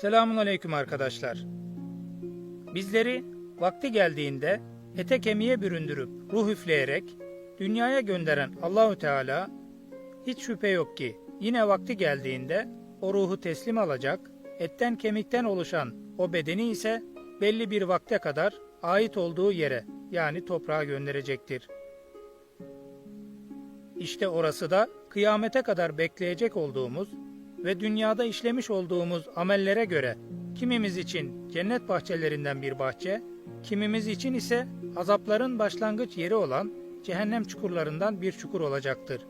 Selamun aleyküm arkadaşlar. Bizleri vakti geldiğinde ete kemiğe büründürüp ruh üfleyerek dünyaya gönderen Allahü Teala hiç şüphe yok ki yine vakti geldiğinde o ruhu teslim alacak, etten kemikten oluşan o bedeni ise belli bir vakte kadar ait olduğu yere yani toprağa gönderecektir. İşte orası da kıyamete kadar bekleyecek olduğumuz ve dünyada işlemiş olduğumuz amellere göre kimimiz için cennet bahçelerinden bir bahçe, kimimiz için ise azapların başlangıç yeri olan cehennem çukurlarından bir çukur olacaktır.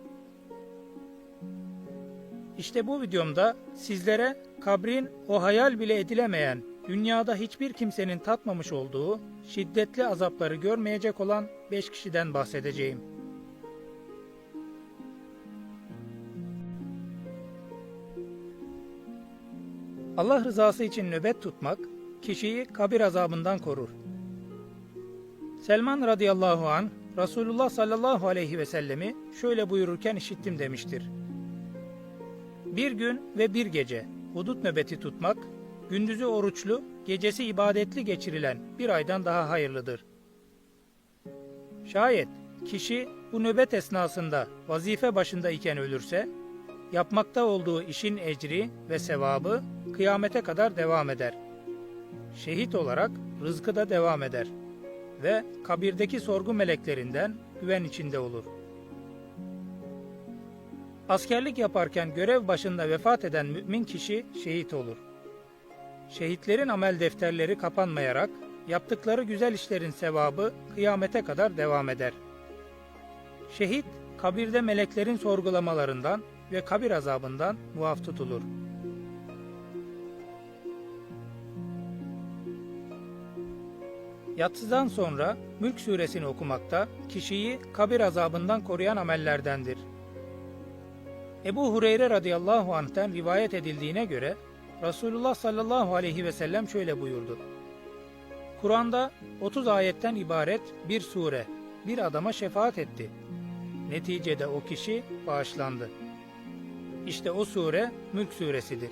İşte bu videomda sizlere kabrin o hayal bile edilemeyen, dünyada hiçbir kimsenin tatmamış olduğu şiddetli azapları görmeyecek olan 5 kişiden bahsedeceğim. Allah rızası için nöbet tutmak kişiyi kabir azabından korur. Selman radıyallahu an Resulullah sallallahu aleyhi ve sellemi şöyle buyururken işittim demiştir. Bir gün ve bir gece hudut nöbeti tutmak, gündüzü oruçlu, gecesi ibadetli geçirilen bir aydan daha hayırlıdır. Şayet kişi bu nöbet esnasında vazife başında iken ölürse, yapmakta olduğu işin ecri ve sevabı kıyamete kadar devam eder. Şehit olarak rızkı da devam eder ve kabirdeki sorgu meleklerinden güven içinde olur. Askerlik yaparken görev başında vefat eden mümin kişi şehit olur. Şehitlerin amel defterleri kapanmayarak yaptıkları güzel işlerin sevabı kıyamete kadar devam eder. Şehit kabirde meleklerin sorgulamalarından ve kabir azabından muaf tutulur. Yatsıdan sonra Mülk suresini okumakta kişiyi kabir azabından koruyan amellerdendir. Ebu Hureyre radıyallahu anh'ten rivayet edildiğine göre Resulullah sallallahu aleyhi ve sellem şöyle buyurdu. Kur'an'da 30 ayetten ibaret bir sure bir adama şefaat etti. Neticede o kişi bağışlandı. İşte o sure Mülk suresidir.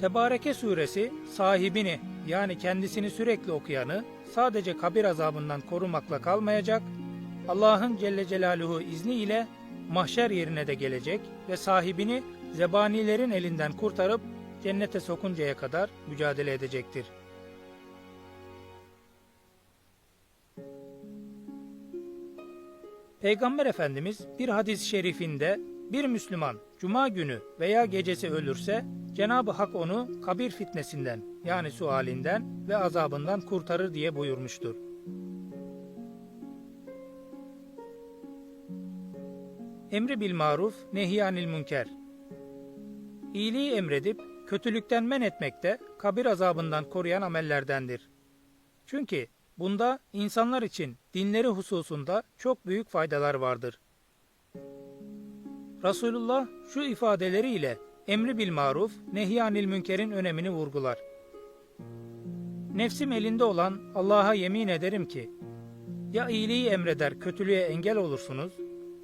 Tebareke suresi sahibini yani kendisini sürekli okuyanı sadece kabir azabından korumakla kalmayacak, Allah'ın Celle Celaluhu izniyle mahşer yerine de gelecek ve sahibini zebanilerin elinden kurtarıp cennete sokuncaya kadar mücadele edecektir. Peygamber Efendimiz bir hadis-i şerifinde bir Müslüman cuma günü veya gecesi ölürse Cenab-ı Hak onu kabir fitnesinden yani sualinden ve azabından kurtarır diye buyurmuştur. Emri bil maruf, nehyanil münker. İyiliği emredip kötülükten men etmek de kabir azabından koruyan amellerdendir. Çünkü bunda insanlar için dinleri hususunda çok büyük faydalar vardır. Resulullah şu ifadeleriyle emri bil maruf, nehyanil münkerin önemini vurgular. Nefsim elinde olan Allah'a yemin ederim ki, ya iyiliği emreder kötülüğe engel olursunuz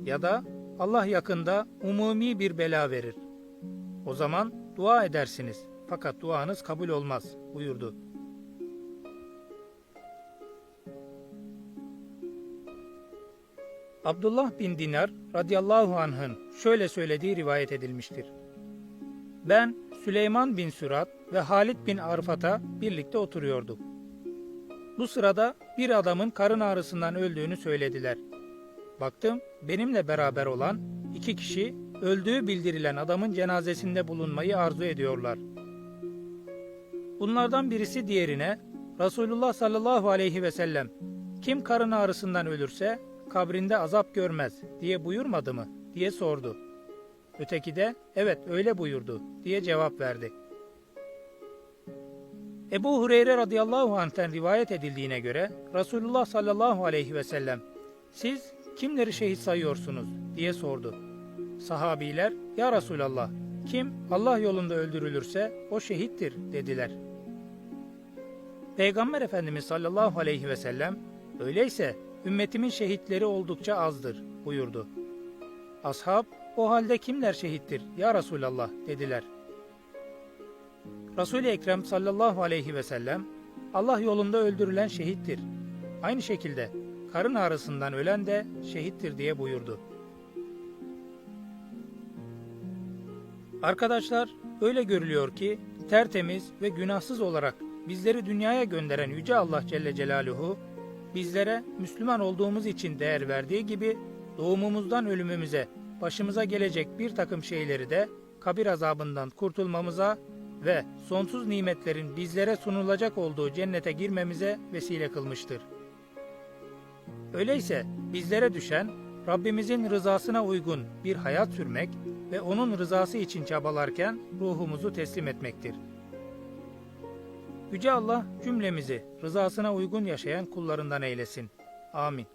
ya da Allah yakında umumi bir bela verir. O zaman dua edersiniz fakat duanız kabul olmaz buyurdu. Abdullah bin Dinar radıyallahu anh'ın şöyle söylediği rivayet edilmiştir. Ben Süleyman bin Sürat ve Halid bin Arfat'a birlikte oturuyorduk. Bu sırada bir adamın karın ağrısından öldüğünü söylediler. Baktım benimle beraber olan iki kişi öldüğü bildirilen adamın cenazesinde bulunmayı arzu ediyorlar. Bunlardan birisi diğerine Resulullah sallallahu aleyhi ve sellem kim karın ağrısından ölürse kabrinde azap görmez diye buyurmadı mı diye sordu. Öteki de evet öyle buyurdu diye cevap verdi. Ebu Hureyre radıyallahu anh'ten rivayet edildiğine göre Resulullah sallallahu aleyhi ve sellem siz kimleri şehit sayıyorsunuz diye sordu. Sahabiler ya Resulallah kim Allah yolunda öldürülürse o şehittir dediler. Peygamber Efendimiz sallallahu aleyhi ve sellem öyleyse ümmetimin şehitleri oldukça azdır buyurdu. Ashab o halde kimler şehittir ya Resulallah dediler. Resul-i Ekrem sallallahu aleyhi ve sellem Allah yolunda öldürülen şehittir. Aynı şekilde karın ağrısından ölen de şehittir diye buyurdu. Arkadaşlar öyle görülüyor ki tertemiz ve günahsız olarak bizleri dünyaya gönderen Yüce Allah Celle Celaluhu bizlere Müslüman olduğumuz için değer verdiği gibi doğumumuzdan ölümümüze başımıza gelecek bir takım şeyleri de kabir azabından kurtulmamıza ve sonsuz nimetlerin bizlere sunulacak olduğu cennete girmemize vesile kılmıştır. Öyleyse bizlere düşen Rabbimizin rızasına uygun bir hayat sürmek ve onun rızası için çabalarken ruhumuzu teslim etmektir. Yüce Allah cümlemizi rızasına uygun yaşayan kullarından eylesin. Amin.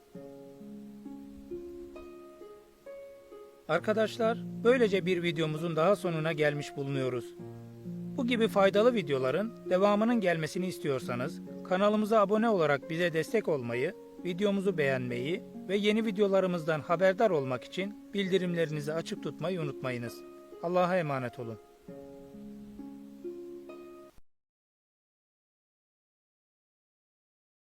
Arkadaşlar, böylece bir videomuzun daha sonuna gelmiş bulunuyoruz. Bu gibi faydalı videoların devamının gelmesini istiyorsanız kanalımıza abone olarak bize destek olmayı, videomuzu beğenmeyi ve yeni videolarımızdan haberdar olmak için bildirimlerinizi açık tutmayı unutmayınız. Allah'a emanet olun.